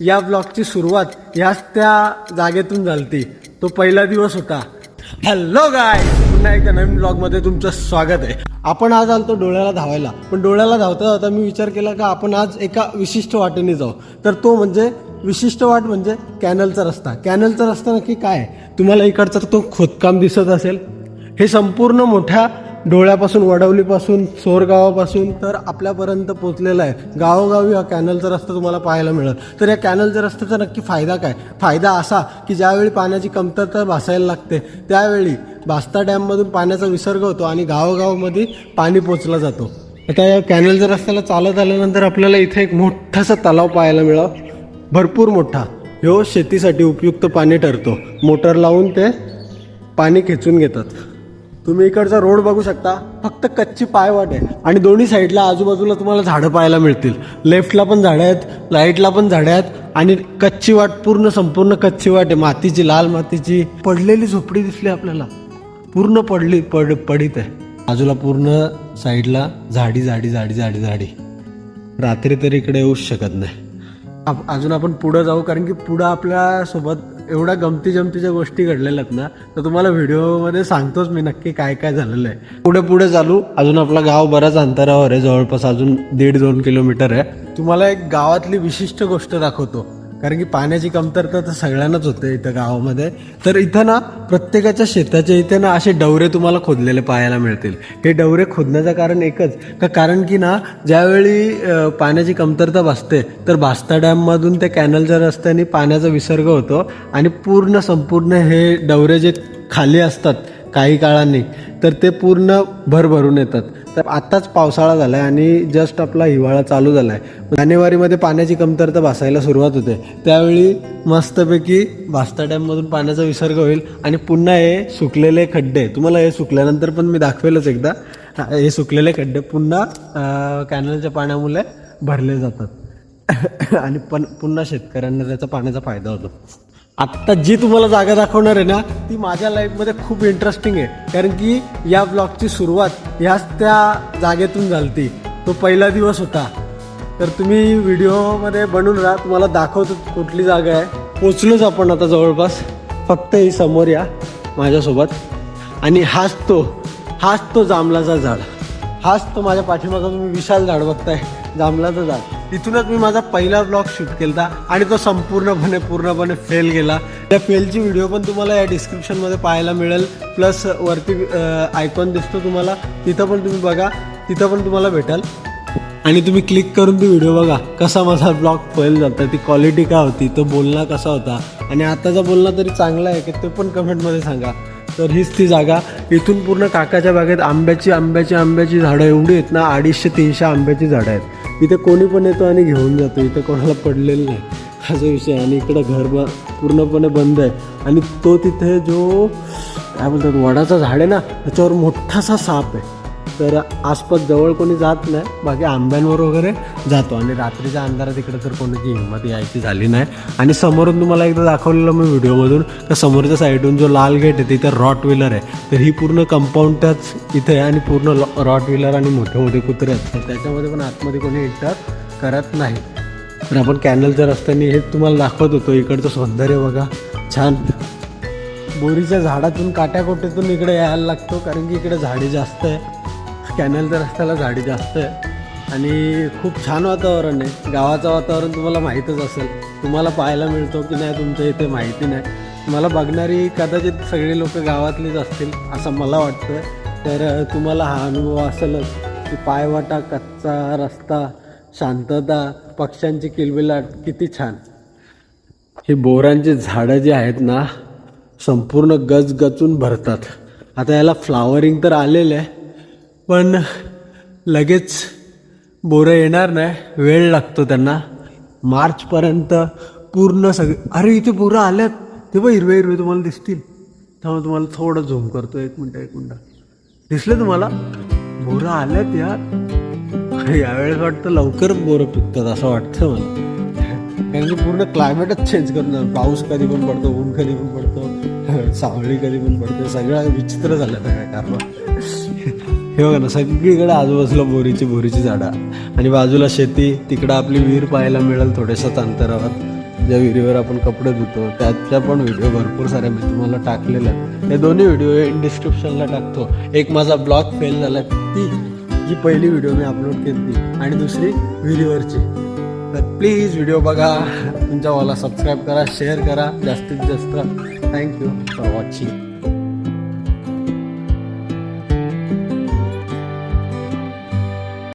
या ब्लॉगची सुरुवात ह्याच त्या जागेतून झालती. तो पहिला दिवस होता. हॅलो गाय पुन्हा एकदा नवीन ब्लॉगमध्ये तुमचं स्वागत आहे. आपण आज आलतो डोळ्याला धावायला. पण डोळ्याला धावता धावता मी विचार केला का आपण आज एका विशिष्ट वाटेने जाऊ. तर तो म्हणजे विशिष्ट वाट म्हणजे कॅनलचा रस्ता. कॅनलचा रस्ता नक्की काय आहे? तुम्हाला इकडचा तो खोदकाम दिसत असेल. हे संपूर्ण मोठ्या डोळ्यापासून वडवलीपासून सोरगावापासून तर आपल्यापर्यंत पोचलेला आहे. गावोगावी हा कॅनलचा रस्ता तुम्हाला पाहायला मिळेल. तर या कॅनलच्या रस्त्याचा नक्की फायदा काय? फायदा असा की ज्यावेळी पाण्याची कमतरता भासायला लागते त्यावेळी भास्ता डॅममधून पाण्याचा विसर्ग होतो आणि गावोगावमध्ये पाणी पोचला जातो. आता या कॅनलच्या रस्त्याला चालत आल्यानंतर आपल्याला इथे एक मोठासा तलाव पाहायला मिळाला. भरपूर मोठा. ह्यो शेतीसाठी उपयुक्त पाणी ठरतो. मोटर लावून ते पाणी खेचून घेतात. तुम्ही इकडचा रोड बघू शकता. फक्त कच्ची पायवाट आहे. आणि दोन्ही साईडला आजूबाजूला तुम्हाला झाडं पाहायला मिळतील. लेफ्टला पण झाडं आहेत राईटला पण झाडं आहेत. आणि कच्ची वाट पूर्ण संपूर्ण कच्ची वाट आहे. मातीची लाल मातीची. पडलेली झोपडी दिसली आपल्याला. पूर्ण पडली पड पडीत आहे. बाजूला पूर्ण साईडला झाडी झाडी झाडी झाडी झाडी. रात्री तरी इकडे येऊच शकत नाही. आप- अजून आपण पुढं जाऊ कारण की पुढं आपल्यासोबत एवढ्या गमती जमतीच्या गोष्टी घडलेल्या आहेत ना तर तुम्हाला व्हिडिओमध्ये सांगतोच मी नक्की काय काय झालेलं आहे. पुढे पुढे चालू. अजून आपला गाव बऱ्याच अंतरावर आहे जवळपास अजून दीड दोन किलोमीटर आहे. तुम्हाला एक गावातली विशिष्ट गोष्ट दाखवतो. कारण की पाण्याची कमतरता तर सगळ्यांनाच होते इथं गावामध्ये. तर इथं ना प्रत्येकाच्या शेताच्या इथे ना असे डवरे तुम्हाला खोदलेले पाहायला मिळतील. हे डवरे खोदण्याचं कारण एकच. का कारण की ना ज्यावेळी पाण्याची कमतरता भासते तर भास्ता डॅममधून त्या कॅनलच्या रस्त्याने पाण्याचा विसर्ग होतो आणि पूर्ण संपूर्ण हे डवरे जे खाली असतात काही काळांनी तर ते पूर्ण भरभरून येतात. तर आत्ताच पावसाळा झाला आहे आणि जस्ट आपला हिवाळा चालू झाला आहे जानेवारीमध्ये पाण्याची कमतरता भासायला सुरुवात होते. त्यावेळी मस्तपैकी भास्ता डॅममधून पाण्याचा विसर्ग होईल आणि पुन्हा हे सुकलेले खड्डे तुम्हाला हे सुकल्यानंतर पण मी दाखवेलच एकदा. हे सुकलेले खड्डे पुन्हा कॅनलच्या पाण्यामुळे भरले जातात. आणि पण पुन्हा शेतकऱ्यांना त्याचा पाण्याचा फायदा होतो. आत्ता जी तुम्हाला जागा दाखवणार आहे ना ती माझ्या लाईफमध्ये खूप इंटरेस्टिंग आहे. कारण की या ब्लॉगची सुरुवात ह्याच त्या जागेतून झालती. तो पहिला दिवस होता. तर तुम्ही व्हिडिओमध्ये बनून राहा तुम्हाला दाखवतो कुठली जागा आहे. पोचलोच आपण आता जवळपास. फक्त ही समोर या माझ्यासोबत. आणि हाच तो हाच तो जांभळाचा झाड. हाच तो माझ्या पाठीमागं तुम्ही विशाल झाड बघताय. जांभळाचं जात. इथूनच मी माझा पहिला ब्लॉग शूट केला आणि तो संपूर्णपणे पूर्णपणे फेल गेला. त्या फेलची व्हिडिओ पण तुम्हाला या डिस्क्रिप्शनमध्ये पाहायला मिळेल. प्लस वरती आयकॉन दिसतो तुम्हाला. तिथं पण तुम्ही बघा. तिथं पण तुम्हाला भेटेल. आणि तुम्ही क्लिक करून ती व्हिडिओ बघा. कसा माझा ब्लॉग फेल जाता ती क्वालिटी काय होती तो बोलणं कसा होता. आणि आताचा बोलणं तरी चांगला आहे की ते पण कमेंटमध्ये सांगा. तर हीच ती जागा. इथून पूर्ण काकाच्या बागेत आंब्याची आंब्याची आंब्याची झाडं एवढी आहेत ना अडीचशे तीनशे आंब्याची झाडं आहेत. इथं कोणी पण येतो आणि घेऊन जातो. इथं कोणाला पडलेलं नाही. असा विषय आणि इकडं घर ब पूर्णपणे बंद आहे. आणि तो तिथे जो काय बोलतात वडाचा झाड आहे ना त्याच्यावर मोठासा साप आहे. तर आसपास जवळ कोणी जात नाही बाकी आंब्यांवर वगैरे जातो. आणि रात्रीच्या अंधारात इकडे तर कोणाची हिंमत यायची झाली नाही. आणि समोरून तुम्हाला एकदा दाखवलेलं मी व्हिडिओमधून तर समोरच्या साईडून जो लाल गेट आहे तिथे रॉट व्हीलर आहे. तर ही पूर्ण कंपाऊंड त्याच इथे आहे आणि पूर्ण रॉट व्हीलर आणि मोठे मोठे कुत्रे असतात त्याच्यामध्ये पण आतमध्ये कोणी एंटर करत नाही. तर आपण कॅनलच्या रस्त्याने हे तुम्हाला दाखवत होतो. इकडचं सौंदर्य बघा. छान. बोरीच्या झाडातून काट्याकोट्यातून इकडे यायला लागतो कारण की इकडे झाडी जास्त आहे. कॅनलच्या रस्त्याला झाडी जास्त आहे. आणि खूप छान वातावरण आहे. गावाचं वातावरण तुम्हाला माहीतच असेल. तुम्हाला पाहायला मिळतो की नाही तुमच्या इथे माहिती नाही. मला बघणारी कदाचित सगळी लोक गावातलीच असतील असं मला वाटतं तर तुम्हाला हा अनुभव असेलच की पायवाटा कच्चा रस्ता शांतता पक्ष्यांची किलबिलाट किती छान. ही बोरांची झाडं जी आहेत ना संपूर्ण गजगचून भरतात. आता याला फ्लावरिंग तर आलेलं आहे. पण लगेच बोरं येणार नाही वेळ लागतो त्यांना. मार्चपर्यंत पूर्ण सगळे अरे इथे बोरं आल्यात. ते बघ हिरवे हिरवे तुम्हाला दिसतील. त्यामुळे तुम्हाला थोडं झूम करतो. एक मिनटं एक मिनटं. दिसले तुम्हाला? बोरं आल्यात यार. यावेळेस वाटतं लवकर बोरं पिकतात असं वाटतं मला. कारण की पूर्ण क्लायमेटच चेंज करणार. पाऊस कधी पण पडतो ऊन कधी पण पडतो सावळी कधी पण पडतो. सगळं विचित्र झालं त्या कारण? हे बघा ना सगळीकडे आजूबाजूला बोरीची बोरीची झाडं. आणि बाजूला शेती तिकडं आपली विहीर पाहायला मिळेल थोड्याशाच अंतरावर. ज्या विहिरीवर आपण कपडे धुतो त्याच्या पण व्हिडिओ भरपूर साऱ्या मी तुम्हाला टाकलेल्या आहेत. हे दोन्ही व्हिडिओ इन डिस्क्रिप्शनला टाकतो. एक माझा ब्लॉग फेल झाला ती जी पहिली व्हिडिओ मी अपलोड केली आणि दुसरी विहिरीवरची. तर प्लीज व्हिडिओ बघा तुमच्या वाला सबस्क्राईब करा शेअर करा जास्तीत जास्त. Thank you for watching